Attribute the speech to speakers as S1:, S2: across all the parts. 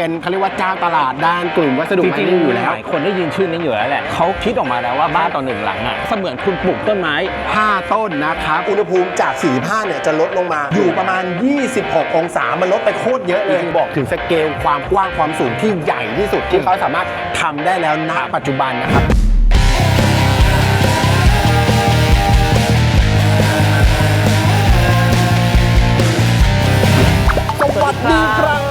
S1: เป็นเขาเรียกว่าเจ้าตลาดด้านกลุ่มวัสดุ
S2: จ
S1: ไม้
S2: ริง
S1: นิ่ง
S2: ๆ
S1: อยู่แล้ว
S2: หลายคนได้ยินชื่อนี้อยู่แล้วแหละเขาคิดออกมาแล้วว่าบ้านต่อหนึ่งหลังอะเสมือนคุณปลูกต้นไม้
S1: 5 ต้นนะครับ อุณหภูมิจาก 45 เนี่ยจะลดลงมา อยู่ประมาณ 26 องศา มันลดไปโคตรเยอะเลย บอกถึงสเกลความกว้างความสูงที่ใหญ่ที่สุดที่เขาสามารถทำได้แล้วณปัจจุบันนะครับ สวัสดีครับ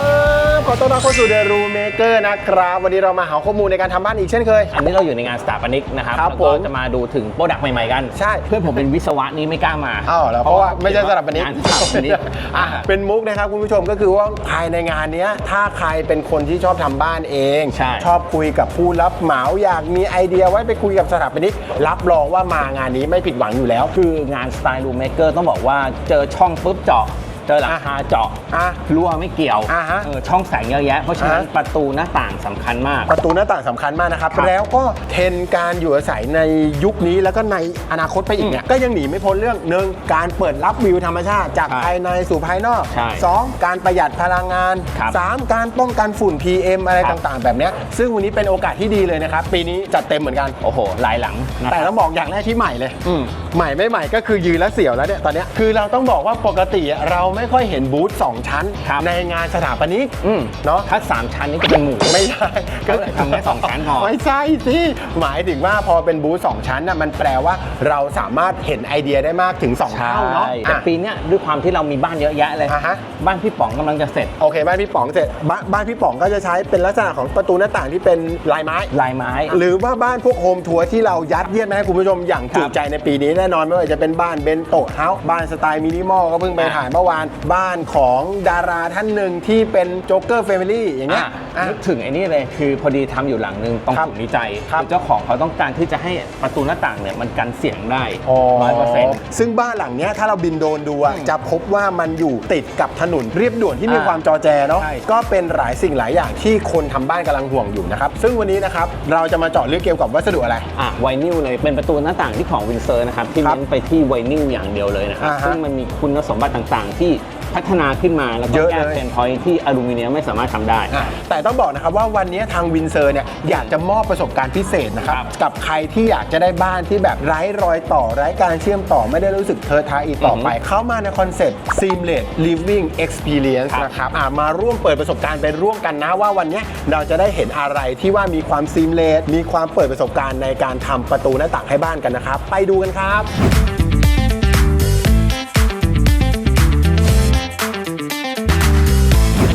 S1: ขอต้อนรับเข้าสู่ The Room Maker นะครับ วันนี้เรามาหาข้อมูลในการทำบ้านอีกเช่นเคย
S2: อันนี้เราอยู่ในงานสถาปนิกนะครับ
S1: ครับ
S2: แล้ว
S1: ผ
S2: ก็
S1: ม
S2: จะมาดูถึงโปรดักต์ใหม่ๆกัน
S1: ใช่
S2: เพื่อนผมเป็นวิศวะนี่ไม่กล้ามา
S1: อ้าวแล้วเพราะว่าไม่ใช่สถาปนิก
S2: งานสถาปนิก
S1: อะ เป็นมุกนะครับคุณผู้ชมก็คือว่าภายในงานเนี้ยถ้าใครเป็นคนที่ชอบทำบ้านเอง
S2: ใช่
S1: ชอบคุยกับผู้รับเหมาอยากมีไอเดียไว้ไปคุยกับสถาปนิกรับรองว่ามางานนี้ไม่ผิดหวังอยู่แล้ว
S2: คืองานสไตล์รูมเมเกอร์ต้องบอกว่าเจอช่องปุ๊บเจาะ เจอหลังคาเจาะ
S1: อะ
S2: รั่วไม่เกี่ยว
S1: อ่าฮะ
S2: เออช่องแสงเยอะแยะ เพราะฉะนั้น
S1: อ่า
S2: ประตูหน้าต่างสำคัญมาก
S1: ประตูหน้าต่างสำคัญมากนะครับ
S2: ครับ
S1: แล้วก็เทรนด์การอยู่อาศัยในยุคนี้แล้วก็ในอนาคตไปอีกเนี่ยก็ยังหนีไม่พ้นเรื่องหนึ่งการเปิดรับวิวธรรมชาติจาก
S2: ใช่
S1: ภายในสู่ภายนอก
S2: ใช่
S1: สองการประหยัดพลังงาน
S2: ครับ
S1: สามการป้องกันฝุ่น PM อะไร
S2: ครับ
S1: ต่างๆ แบบเนี้ยซึ่งวันนี้เป็นโอกาสที่ดีเลยนะครับ ปีนี้จัดเต็มเหมือนกัน
S2: โอ้โหหลายหลังนะ
S1: แต่ต้องบอกอย่างแรกที่ใหม่เลย
S2: อืม
S1: ใหม่ไม่ใหม่ก็คือยืนแล้วเสียวแล้วเนี่ยตอนเนี้ยคือเราต้องบอกว่าปกติอะเราไม่ค่อยเห็นบูธ2ชั้น
S2: ครับ
S1: ในงานสถาปนิก
S2: อืม
S1: เนาะ
S2: ถ้าสามชั้นนี่จะเป็นหมู
S1: ไม่ได้
S2: ก็เลยทำแค่สองชั้นพอ
S1: ไม่ใช่สิหมายถึงว่าพอเป็นบูธสองชั้นน่ะมันแปลว่าเราสามารถเห็นไอเดียได้มากถึง2
S2: ใช่
S1: เท่าเนาะ
S2: แต่
S1: อะ
S2: ปีเนี้ยด้วยความที่เรามีบ้านเยอะแยะเลย
S1: อ่าฮะ
S2: บ้านพี่ป๋องกำลังจะเสร็จ
S1: โอเคบ้านพี่ป๋องเสร็จบ้านบ้านพี่ป๋องก็จะใช้เป็นลักษณะของประตูหน้าต่างที่เป็นลายไม้
S2: ลายไม้
S1: หรือว่าบ้านพวกโฮมทัวร์ที่เรายัดเยียดมาให้คุณผู้ชมอย่างจุ
S2: ครับ
S1: ใจในปีนี้แน่นอนไม่ว่าจะเป็นบ้านเบนโตะเฮาส์บ้านสไตล์มินิมอลก็เพิ่งไป
S2: อะ
S1: ถ่ายเมื่อวานบ้านของดาราท่านหนึ่งที่เป็นโจ๊กเกอร์เฟมิลี่อย่างเงี้ย
S2: อะ
S1: อะ
S2: นึกถึงไอ้นี่เลยคือพอดีทำอยู่หลังนึงตรง
S1: ครับ
S2: ศูนย์วิจัย
S1: ครับ
S2: อเจ้าของเขาต้องการที่จะให้ประตูหน้าต่างเนี่ยมันกันเสียงได้
S1: อ๋อ
S2: ร้อยเปอร์เซ็นต์
S1: ซึ่งบ้านหลังเนี้ยถ้าเราบินโดรนดูอะ
S2: อืม
S1: จะพบว่ามันอยู่ติดกับถนนเรียบด่วนที่มี
S2: อ่า
S1: ความจอแจเนาะ
S2: ใช่
S1: ก็เป็นหลายสิ่งหลายอย่างที่คนทำบ้านกำลังห่วงอยู่นะครับซึ่งวันนี้นะครับเราจะมาเจาะเรื่องเกี่ยวกับวัสดุอะไร
S2: อะไวนิลเลยเป็นประตูหน้าต่างที่ของวินเซอร์นะครับที่
S1: ครับ
S2: เน้นไปที่ไวนิลอย่างเดียวเลยนะครับ
S1: อ่าฮะ
S2: ซึ่งมันมีคุณสมบัติต่างๆ ที่ พัฒนาขึ้นมาแล้วก็
S1: เยอะ
S2: แก้
S1: เลย
S2: เป็นพอยที่อลูมิเนียมไม่สามารถทำได้
S1: อะแต่ต้องบอกนะครับว่าวันนี้ทางวินเซอร์เนี่ยอยากจะมอบประสบการณ์พิเศษนะครับ
S2: ครับ
S1: กับใครที่อยากจะได้บ้านที่แบบไร้รอยต่อไร้การเชื่อมต่อไม่ได้รู้สึกเทอะทะอีกต่อไป เข้ามาในคอนเซ็ปต์ seamless living experience
S2: ครับ
S1: นะครับอะมาร่วมเปิดประสบการณ์ไปร่วมกันนะว่าวันนี้เราจะได้เห็นอะไรที่ว่ามีความ seamless มีความเปิดประสบการณ์ในการทำประตูหน้าต่างให้บ้านกันนะครับ ไปดูกันครับ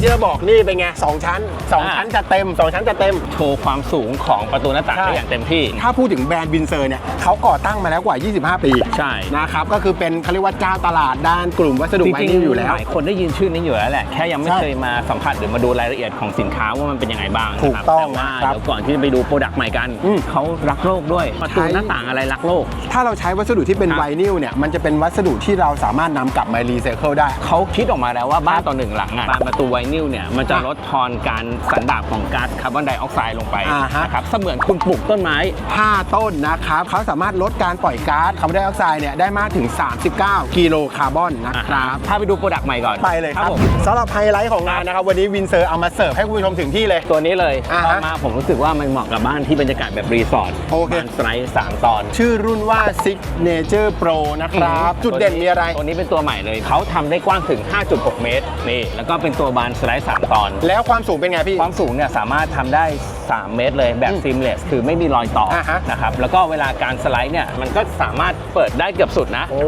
S1: ที่จะบอกนี่เป็นไงสองชั้นสอง
S2: อ่า
S1: ชั้นจะเต็มสองชั้นจะเต็ม
S2: โชว์ความสูงของประตูหน้าต่าง
S1: ใช่
S2: ได้อย่างเต็มที่
S1: ถ้าพูดถึงแบรนด์วินเซอร์เนี่ยเขาก่อตั้งมาแล้วกว่า 25 ปี
S2: ใช่
S1: นะครับก็คือเป็นเขาเรียกว่าเจ้าตลาดด้านกลุ่มวัสดุ
S2: จ
S1: ไม้
S2: ริง
S1: นิ่ง
S2: ๆ
S1: อยู่แล้ว
S2: หลายคนได้ยินชื่อนี้อยู่แล้วแหละแค่ยังไม่
S1: ใช่
S2: เคยมาสัมผัสหรือมาดูรายละเอียดของสินค้าว่ามันเป็นยังไงบ้างนะครับ
S1: ถูกต้อง
S2: แต่ว่า
S1: ครับ
S2: เดี๋ยวก่อนที่จะไปดูโปรดักต์ใหม่กัน
S1: อืม
S2: เขารักโลกด้วยประตู
S1: ใช่
S2: หน้าต่างอะไรรักโลก
S1: ถ้าเราใช้วัสดุที่เป็น
S2: ครับ
S1: ไวนิลเนี่ยมันจะเป็นวัสดุที่เราสามารถนำกลับมารีไซเคิลได้
S2: เขาคิดออกมาแล้วว่าบ้านต่อหนึ่งหลังอะบานประตูไวนิลเนี่ยมันจะ
S1: อะ
S2: ลดทอนการสันดาบของก๊าซคาร์บอนไดออกไซด์ลงไป
S1: อ่าฮะ
S2: นะครับเสมือนคุณปลูกต้นไม้
S1: 5 ต้นนะครับเขาสามารถลดการปล่อยก๊าซคาร์บอนไดออกไซด์เนี่ยได้มากถึง 39 กิโลคาร์บอนนะครับ
S2: ถ้าไปดูโปรดักต์ใหม่ก่อน
S1: ไปเลยครับ
S2: ผม
S1: สำหรับไฮไลท์ของงานนะครับ วันนี้วินเซอร์เอามาเสิร์ฟให้คุณผู้ชมถึงที่เลย
S2: ตัวนี้เลย
S1: อ่า
S2: ต
S1: ฮะ
S2: อนมาผมรู้สึกว่ามันเหมาะกับบ้านที่บรรยากาศแบบรีสอร์ท
S1: โอเค
S2: บ้านสไลด์สามตอน
S1: ชื่อรุ่นว่า Signature Pro นะครับ จุดเด่นมีอะไร
S2: ตัวนี้เป็นตัวใหม่เลย เขาทำได้กว้างถึง 5.6 เมตร นี่ แล้วก็เป็นตัวบานสไลด์3ตอน
S1: แล้วความสูงเป็นไงพี่
S2: ความสูงเนี่ยสามารถทำได้ 3 เมตรเลยแบบ
S1: อืม
S2: seamless คือไม่มีรอยต่ออา
S1: ฮะ
S2: นะครับแล้วก็เวลาการสไลด์เนี่ยมันก็สามารถเปิดได้เกือบสุดนะ
S1: โอ้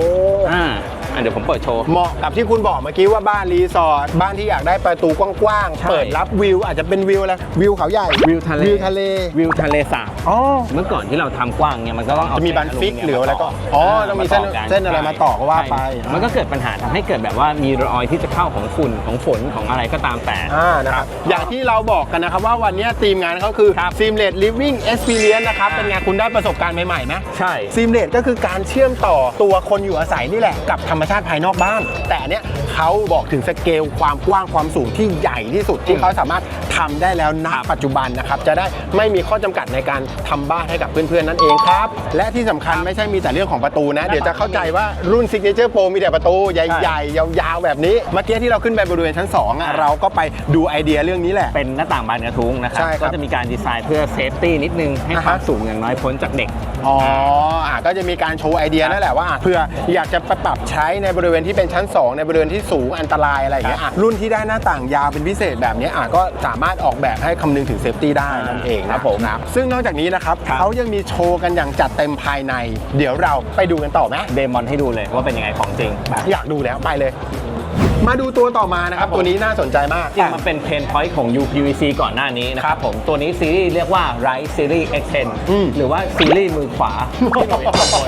S2: อ่า อะเดี๋ยวผมเปิดโชว์
S1: เหมาะกับที่คุณบอกเมื่อกี้ว่าบ้านรีสอร์ทบ้านที่อยากได้ประตูกว้าง
S2: ใช่
S1: ๆ เปิดรับวิว อาจจะเป็นวิวอะไรวิวเขาใหญ่
S2: วิวทะเล
S1: วิวทะเล
S2: วิวทะเลสาบ
S1: อ๋อ
S2: เมื่อก่อนที่เราทำกว้างเนี่ยมันก็ต้องเอา
S1: จะมีบันฟิก
S2: เส้
S1: หรืออะไรก็าอ๋อต้องมีเส้นา
S2: ต่กั
S1: เส้นอะไรมาต่อก็ว่าไป
S2: ใช่มันก็เกิดปัญหาทำให้เกิดแบบว่ามีรอยที่จะเข้าของฝุ่นของฝนของอะไรก็ตามแต่
S1: อ่านะครับอย่างที่เราบอกกันนะครับว่าวันนี้ทีมงานเขาคือ
S2: ครับ
S1: Seamless Living Experience นะครับ เป็นไงคุณได้ประสบการณ์ใหม่ๆไหม
S2: ใช่
S1: ซีมเลสก็คือการเชื่อมต่อตัวคนอยู่อาศัยนี่แหละ กับธรรมชาติภายนอกบ้าน แต่อันเนี้ย เขเขาบอกถึงสเกลความกว้างความสูงที่ใหญ่ที่สุดที่เขาสามารถทำได้แล้วณ
S2: ครับ
S1: ปัจจุบันนะครับ จะได้ไม่มีข้อจำกัดในการทำบ้านให้กับเพื่อนๆนั่นเองครับ และที่สำคัญไม่ใช่มีแต่เรื่องของประตูนะ เดี๋ยวจะเข้าใจว่ารุ่น Signature Pro มีแต่ประตูใหญ่ๆ ยาวๆ แบบนี้ เมื่อกี้ที่เราขึ้นไปบริเวณชั้น2อะเราก็ไปดูไอเดียเรื่องนี้แหละ
S2: เป็นหน้าต่างบานกระทุ้งนะครับ
S1: ใช่ครับ
S2: ก็จะมีการดีไซน์เพื่อเซฟตี้นิดนึง ให้
S1: อ่าฮะ
S2: ความสูงอย่างน้อยพ้นจากเด็ก
S1: อ๋ออะก็จะมีการโชว์ไอเดียนั่นแหละว่าอะเพื่ออยากจะปรับใช้ในบริเวณที่เป็นชั้น 2 ในบริเวณที่สูงอันตรายอะไรอย่างเงี้ยอะรุ่นที่ได้หน้าต่างยาวเป็นพิเศษแบบเนี้ยอะก็สามารถออกแบบให้คำนึงถึงเซฟตี้ได้นั่นเองนะครับผมนะซึ่งนอกจากนี้นะครับ
S2: ครับ
S1: เขายังมีโชว์กันอย่างจัดเต็มภายใน เดี๋ยวเราไปดูกันต่อไหม
S2: เดมอนให้ดูเลยว่าเป็นยังไงของจริง
S1: อยากดูแล้วไปเลย มาดูตัวต่อมานะครับ
S2: ครับผม
S1: ตัวนี้น่าสนใจมาก
S2: จริงมันเป็นเพนพอยต์ของ UPVC ก่อนหน้านี้นะครับผมตัวนี้ซีรีส์เรียกว่า Right Series X10
S1: อืม
S2: หรือว่าซีรีส์มือขวาที่อยู่ในข้างบน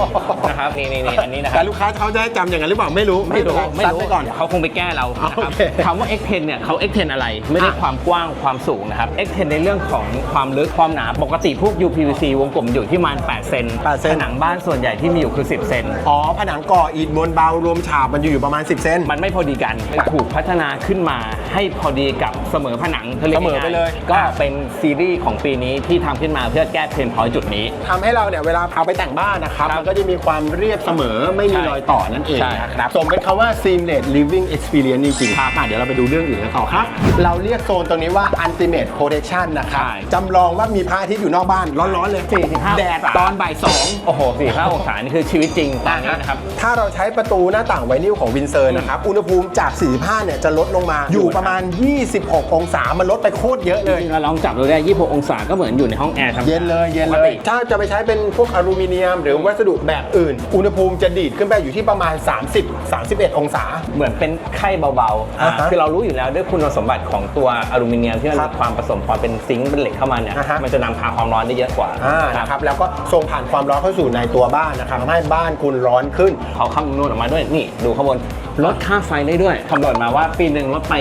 S2: นะครับนี่นี่นี่อันนี้นะค
S1: แต่
S2: รับ
S1: ลูกค้าเขาจะให้จำอย่างนั้นหรือเปล่าไม่รู้
S2: ไม่รู้
S1: เป็น
S2: ไม่
S1: ซัด
S2: รู้
S1: ไปก่อน
S2: เขาคงไปแก้เรานะครับ
S1: โอเค
S2: คำว่า X10 เนี่ยเขา X10 อะไร ไม่ได้
S1: อะ
S2: ความกว้างความสูงนะครับ X10 ในเรื่องของความลึกความหนาปกติพวก UPVC วงกลมอยู่ที่ประมาณ8เซน
S1: 8เซน
S2: ผนังบ้านส่วนใหญ่ที่มีอยู่คือ 10 เซน
S1: อ๋อผนังก่ออิฐมวลเบารวมฉาบมันอยู่อยู่ประมาณ 10 เซน
S2: มันไม่พอดีกันถูกพัฒนาขึ้นมา ให้พอดีกับเสมอผนังขารียก
S1: เสมอไปเลย
S2: ง่าๆก็เป็นซีรีส์ของปีนี้ที่ทำขึ้นมาเพื่อแก้เพนพอยต์จุดนี้
S1: ทำให้เราเนี่ยเวลาเอาไปแต่งบ้านนะครับ
S2: ครับ
S1: มันก็จะมีความเรียบเสมอไม่มี
S2: ใช่
S1: รอยต่อนั่นเอง
S2: ใช่
S1: นะครับสมเป็นคำว่า seamless living experience จริงๆครับอะเดี๋ยวเราไปดูเรื่องอื่นกันต่อครับ เราเรียกโซนตรงนี้ว่า ultimate protection นะครับ
S2: ใช่
S1: จำลองว่ามีพระอาทิตย์อยู่นอกบ้านร้อนๆเลย
S2: 45
S1: แดด
S2: องศา
S1: ตอนบ่ายสอง
S2: โอ้โหสี่ห้าองศานี่คือชีวิตจริงตอนนี้นะครับ
S1: ถ้าเราใช้ประตูหน้าต่างไวนิลของวินเซอร์นะครับ อุณหภูมิจาก 45 เนี่ยจะลดลงมาอยู่ประมาณ26 องศา มันลดไปโคตรเยอะเลย
S2: จริงๆเราลองจับดูได้ 26 องศาก็เหมือนอยู่ในห้องแอร์ธรรมดา
S1: เย็นเลยเย็น
S2: ป
S1: เล
S2: ก
S1: ย
S2: ติ
S1: ถ้าจะไปใช้เป็นพวกอลูมิเนียม หรือวัสดุแบบอื่น อุณหภูมิจะดีดขึ้นไปอยู่ที่ประมาณ 30 31 องศา
S2: เหมือนเป็นไข้เบาๆ
S1: อ่าฮะ
S2: คือเรารู้อยู่แล้วด้วยคุณสมบัติของตัวอลูมิเนียมที่มัน
S1: ครั
S2: มี
S1: บ
S2: ความผสมความเป็นซิงค์เป็นเหล็กเข้ามาเนี่ย
S1: อ่าฮะ
S2: มันจะนำพาความร้อนได้เยอะกว่า
S1: อ่านะครับแล้วก็ส่งผ่านความร้อนเข้าสู่ในตัวบ้านนะครับทำให้บ้านคุณร้อนขึ้น
S2: เขาคำนวณออกมาด้วยนี่ดูข้างบนลดค่าไฟได้ด้วยคำนวณมาว่าปีหนึ่งลดไป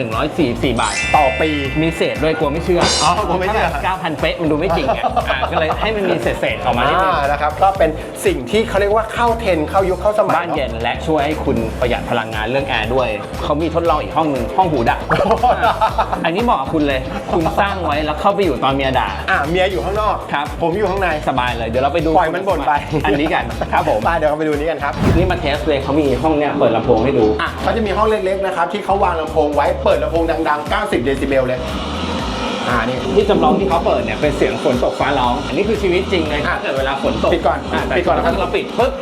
S2: 9,144 บาท
S1: ต่อปี
S2: มีเศษด้วยกลัวไม่เชื่อ
S1: อ๋อกลัวไม่เชื่อ
S2: ถ้าแบบ9,000 เป๊ะมันดูไม่จริงไงอ่าก็เลยให้มันมีเศษๆออกมานิดนึง
S1: อ่านะครับก็เป็นสิ่งที่เขาเรียกว่าเข้าเทรนด์เข้ายุคเข้าสมัย
S2: บ้านเย็นและช่วยให้คุณประหยัดพลังงานเรื่องแอร์ด้วยเขามีทดลองอีกห้องหนึ่งห้องหูดับอันนี้เหมาะกับคุณเลยคุณสร้างไว้แล้วเข้าไปอยู่ตอนเมียด่า
S1: อ่าเมียอยู่ข้างนอก
S2: ครับ
S1: ผมอยู่ข้างใน
S2: สบายเลยเดี๋ยวเราไปดู
S1: ปล่อยมันบ่นไป
S2: อันนี้กันครับผม
S1: ไปเดี๋ยวเราไปดูนี้กันครับ
S2: นี่มาเทสเลยเขามีห้องเนี้ยเปิดลำโพงให้ดู
S1: อะเขาจะมีห้องเล็กๆนะครับที่เขาวางลำโพงไว้เปิดลำโพงดัง ๆ 90 เดซิเบลเลยอ่านี่
S2: ที่จำลองที่เขาเปิดเนี่ยเป็นเสียงฝนตกฟ้าร้อง อันนี้คือชีวิตจริงเลย
S1: อะ
S2: ถ้าเกิดเวลาฝนตก
S1: ปิดก่อน
S2: อะแต่
S1: ปิดก่อนนะครับ
S2: ถ้าเราปิดปุ๊บ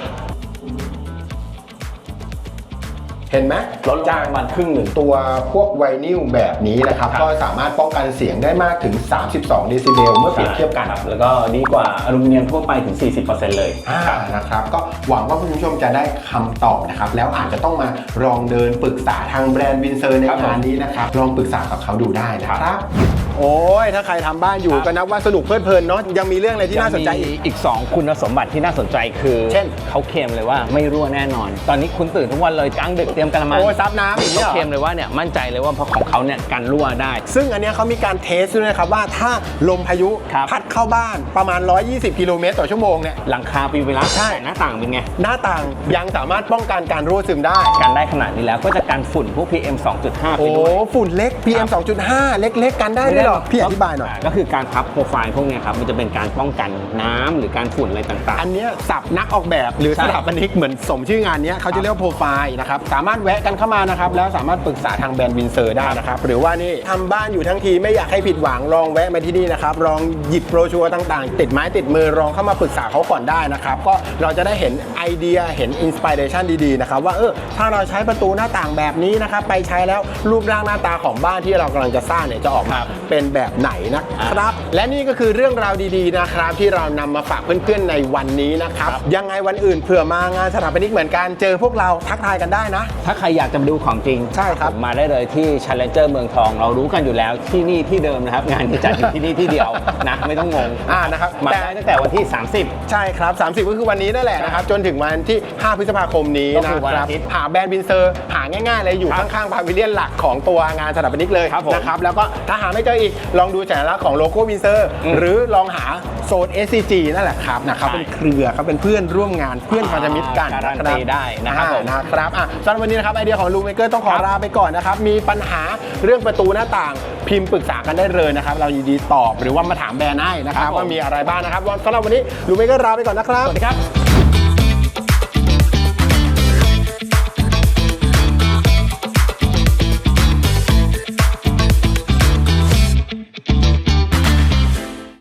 S1: ห็นไหม
S2: ลดลงประมาณครึ่งหนึ่ง
S1: ตัวพวกไวนิลแบบนี้นะครับ
S2: ครับ
S1: ก็สามารถป้องกันเสียงได้มากถึง 32 เดซิเบลเมื่อเปรียบเทียบกัน
S2: ครับแล้วก็ดีกว่าอลูมิเนียมทั่วไปถึง 40%เลย
S1: อ่านะครับ ก็หวังว่าคุณผู้ชมจะได้คำตอบนะครับ แล้วอาจจะต้องมาลองเดินปรึกษาทางแบรนด์วินเซอร์ใน
S2: ครับผม
S1: งานนี้นะครับ ลองปรึกษากับเขาดูได้นะค
S2: ครั
S1: รับบโอ้ย ถ้าใครทำบ้านอยู่
S2: ครับ
S1: ก็นับว่าสนุกเพลิดเพลินเนาะยังมีเรื่องอะไรที่น่าสนใจอีก
S2: ยังมีอีก 2 คุณสมบัติที่น่าสนใจคือ
S1: เช่น
S2: เขาเคลมเลยว่าไม่รั่วแน่นอน ตอนนี้คุณตื่นทุกวันเลยกลางดึกเตรียมกระมัง
S1: โอ้ยซับน้ำอย่างนี้
S2: เขา
S1: เหรอ
S2: เคลมเลยว่าเนี่ยมั่นใจเลยว่าเพราะของเขาเนี่ยกันรั่วได้
S1: ซึ่งอันเนี้ยเขามีการเทสด้วยนะครับว่าถ้าลมพายุ
S2: ครับ
S1: พัดเข้าบ้านประมาณ 120 กิโลเมตรต่อชั่วโมงเนี่ย
S2: หลังคาปีเวลา
S1: ใช่
S2: แต่หน้าต่างเป็นไง
S1: หน้าต่างยังสามารถป้องกันการรั่วซึมได้
S2: กันได้ขนาดนี้แล้วก็จะกันฝุ่นพวก PM 2.5ไป
S1: โอ้
S2: ด้วย
S1: ฝุ่นเล็ก PM 2.5 เล็กๆ กันได้ด้วยเหรอ พี่อธิบายหน่อย
S2: ก็คือการพับโปรไฟล์พวกเนี้ยครับมันจะเป็นการป้องกันน้ำหรือการฝุ่นอะไรต่าง
S1: อันเนี้ยสับนักออกแบบหรือ
S2: ใช่
S1: สถาปนิกเหมือนสมชื่องานเนี้ยเขาจะเรียกว่าโปรไฟล์นะครับ สามารถแวะกันเข้ามานะครับแล้วสามารถปรึกษาทางแบรนด์วินเซอร์ได้นะครับหรือว่านี่ทำบ้านอยู่ทั้งทีไม่อยากให้ผิดหวังลองแวะมาที่นี่นะครับลองหยิบโบรชัวร์ต่างๆ ติดไม้ติดมือลองเข้ามาปรึกษาเขาก่อนได้นะครับก็เราจะได้เห็นไอเดียเห็นอินสปิเรชันดีๆนะครับว่าเออถ้าเราใช้ประตูหน้าต่างแบบนี้นะครับไปใช้แล้วรูปร่างหน้าตาของบ้านที่เรากำลังจะสร้างเนี่ยจะออกมา
S2: ครับ
S1: เป็นแบบไหนนะครับ และนี่ก็คือเรื่องราวดีๆนะครับ ที่เรานำมาฝากเพื่อนๆในวันนี้นะครับ ยังไงวันอื่นเผื่อมางานสถาปนิกเหมือนกันเจอพวกเราทักทายกันได้นะ
S2: ๆถ้าใครอยากจะมาดูของจริง
S1: ใช่ครับ
S2: ผมมาได้เลยที่ Challenger เมืองทอง เรารู้กันอยู่แล้วที่นี่ที่เดิมนะครับ งานจะจัดอยู่ที่นี่ที่เดียวนะไม่ต้องงง
S1: อ่านะครับ
S2: มา
S1: แต่
S2: ได้ตั้งแต่วันที่ 30
S1: ใช่ครับ 30 ก็คือวันนี้นั่นแหละนะครับ จนถึงวันที่ 5 พฤษภาคมนี้
S2: ก็
S1: นะ
S2: คือวัน
S1: ครั
S2: อา
S1: บ
S2: ทิตย์
S1: หาแบรนด์วินเซอร์ หาง่ายๆเลยอยู่
S2: ครับ
S1: ข้างๆพาวิเลียนหลักของตัวงานสถาปนิกเลย
S2: ครับผม
S1: นะครับ แล้วก็ถ้าหาไม่เจออีกอีกลองดูสัญลักษณ์ของโลโก้วินเซอร์
S2: อืม
S1: หรือลองหาโซน SCG นั่นแหละครับนะเขา
S2: ใช่
S1: เป็นเครือเขาเป็นเพื่อนร่วมงานเพื่อนพันธมิตรกัน
S2: การันตีได้นะครับผม
S1: อ่านะครับอะสำหรับวันนี้นะครับไอเดียของลูเมเกอร์ต้องขอ
S2: ครับ
S1: ลาไปก่อนนะครับมีปัญหาเรื่องประตูหน้าต่างพิมพ์ปรึกษากันได้เลยนะครับ เรายินดีตอบหรือว่ามาถามแบรนด์ให้นะครับ
S2: ครับผม
S1: ว่ามีอะไรบ้างนะครับสำหรับวันนี้ลูเมเกอร์ลาไปก่อนนะครับ
S2: สวัสดีครับ